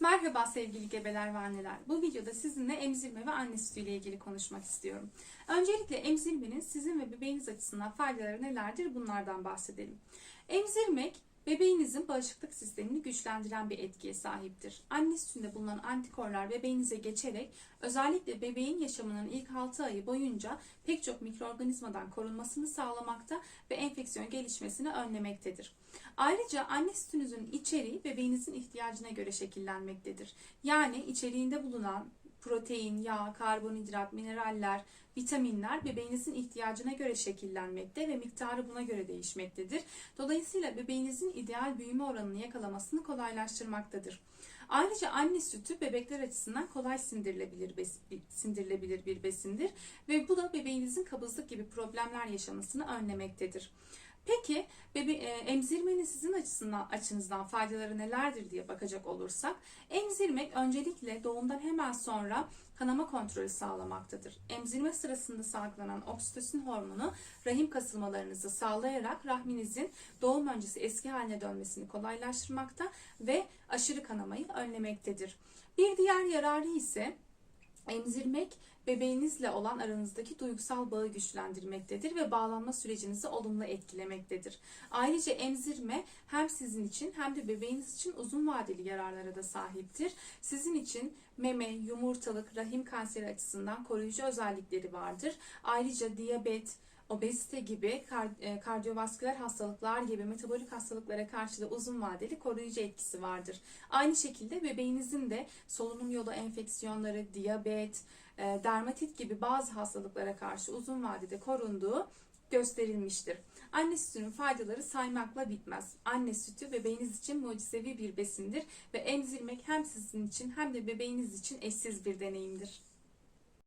Merhaba sevgili gebeler ve anneler. Bu videoda sizinle emzirme ve anne sütü ile ilgili konuşmak istiyorum. Öncelikle emzirmenin sizin ve bebeğiniz açısından faydaları nelerdir bunlardan bahsedelim. Emzirmek bebeğinizin bağışıklık sistemini güçlendiren bir etkiye sahiptir. Anne sütünde bulunan antikorlar bebeğinize geçerek özellikle bebeğin yaşamının ilk 6 ayı boyunca pek çok mikroorganizmadan korunmasını sağlamakta ve enfeksiyon gelişmesini önlemektedir. Ayrıca anne sütünüzün içeriği bebeğinizin ihtiyacına göre şekillenmektedir. Yani içeriğinde bulunan protein, yağ, karbonhidrat, mineraller, vitaminler bebeğinizin ihtiyacına göre şekillenmekte ve miktarı buna göre değişmektedir. Dolayısıyla bebeğinizin ideal büyüme oranını yakalamasını kolaylaştırmaktadır. Ayrıca anne sütü bebekler açısından kolay sindirilebilir, sindirilebilir bir besindir ve bu da bebeğinizin kabızlık gibi problemler yaşamasını önlemektedir. Peki bebe emzirmenin sizin açısından açınızdan faydaları nelerdir diye bakacak olursak emzirmek öncelikle doğumdan hemen sonra kanama kontrolü sağlamaktadır. Emzirme sırasında salgılanan oksitosin hormonu rahim kasılmalarınızı sağlayarak rahminizin doğum öncesi eski haline dönmesini kolaylaştırmakta ve aşırı kanamayı önlemektedir. Bir diğer yararı ise Emzirmek bebeğinizle olan aranızdaki duygusal bağı güçlendirmektedir ve bağlanma sürecinizi olumlu etkilemektedir. Ayrıca emzirme hem sizin için hem de bebeğiniz için uzun vadeli yararlara da sahiptir. Sizin için meme, yumurtalık, rahim kanseri açısından koruyucu özellikleri vardır. Ayrıca diyabet, obezite gibi e, kardiyovasküler hastalıklar gibi metabolik hastalıklara karşı da uzun vadeli koruyucu etkisi vardır. Aynı şekilde bebeğinizin de solunum yolu enfeksiyonları, diyabet, e, dermatit gibi bazı hastalıklara karşı uzun vadede korunduğu gösterilmiştir. Anne sütünün faydaları saymakla bitmez. Anne sütü bebeğiniz için mucizevi bir besindir ve emzirmek hem sizin için hem de bebeğiniz için eşsiz bir deneyimdir.